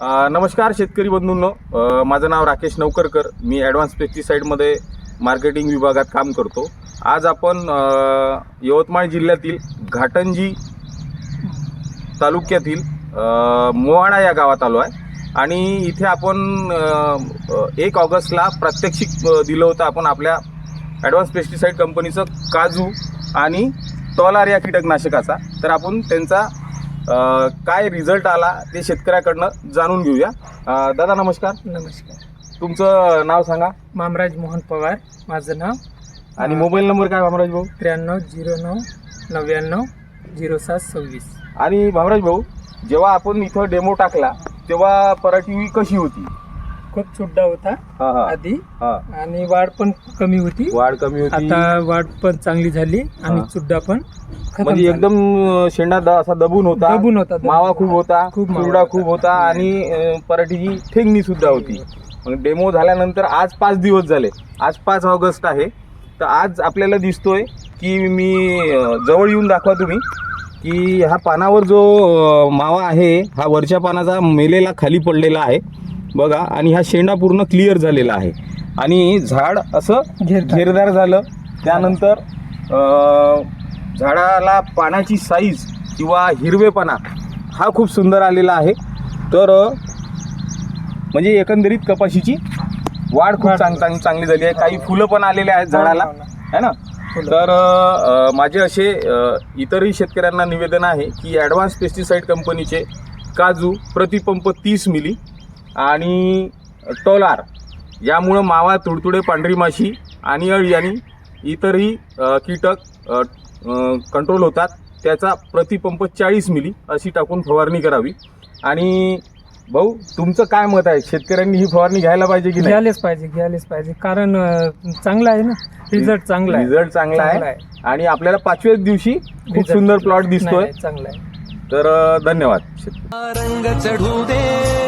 नमस्कार शेतकरी बंधूंनो. माझं नाव राकेश नवकरकर. मी ॲडव्हान्स पेस्टिसाईडमध्ये मार्केटिंग विभागात काम करतो. आज आपण यवतमाळ जिल्ह्यातील घाटंजी तालुक्यातील मोहाडा या गावात आलो आहे. आणि इथे आपण एक ऑगस्टला प्रात्यक्षिक दिलं होतं आपण आपल्या ॲडव्हान्स पेस्टिसाईड कंपनीचं काजू आणि टॉलार या कीटकनाशकाचा. तर आपण त्यांचा काय रिझल्ट आला ते शेतकऱ्याकडनं जाणून घेऊया. अ, दादा नमस्कार. नमस्कार. तुमचं नाव सांगा. मामराज मोहन पवार माझं नाव. आणि मोबाईल नंबर काय भामराज भाऊ? त्र्याण्णव झिरो नऊ नव्याण्णव झिरो सात सव्वीस. आणि भामराज भाऊ जेव्हा आपण इथं डेमो टाकला तेव्हा पराठी कशी होती? खूप चुड्डा होता हा हा. आधी. हा. आणि वाढ पण कमी होती. वाढ कमी होती. आता वाढ पण चांगली झाली आणि हा. चुड्डा पण खतम म्हणजे झाला. एकदम अं, शेंडा द- असा दबून होता. दबून होता दबून. मावा खूप होता खूप मावा होता. खूप होता आणि अं, पराठीची ठेंगणी सुद्धा होती. मग डेमो झाल्यानंतर आज पाच दिवस झाले. आज पाच ऑगस्ट आहे. तर आज आपल्याला दिसतोय की मी अं, जवळ येऊन दाखवा तुम्ही की ह्या पानावर जो अं, मावा आहे हा वरच्या पानाचा मेलेला खाली पडलेला आहे. बघा आणि हा शेंडा पूर्ण क्लिअर झालेला आहे आणि झाड असं घेरदार. झालं त्यानंतर झाडाला पानाची साईज किंवा हिरवेपणा हा खूप सुंदर आलेला आहे तर म्हणजे एकंदरीत कपाशीची वाढ खूप. चांग चांग चांगली झाली आहे काही फुलं पण आलेले आहेत झाडाला हो ना. है ना फुलं. तर माझे असे इतरही शेतकऱ्यांना निवेदन आहे की ॲडव्हान्स पेस्टिसाईड कंपनीचे काजू प्रतिपंप तीस मिली आणि टोलार यामुळं मावा तुडतुडे पांढरी माशी आणि अळी आणि इतरही कीटक कंट्रोल होतात. त्याचा प्रतिपंप चाळीस मिली अशी टाकून फवारणी करावी. आणि भाऊ तुमचं काय मत आहे? शेतकऱ्यांनी ही फवारणी घ्यायला पाहिजे की नाही? घ्यायलाच पाहिजे घ्यायलाच पाहिजे. कारण चांगला आहे ना? रिझल्ट चांगला आहे. रिझल्ट चांगला आहे. आणि आपल्याला पाचव्याच दिवशी खूप. सुंदर प्लॉट दिसतोय नाही, चांगला आहे. तर धन्यवाद. रंग चढू दे.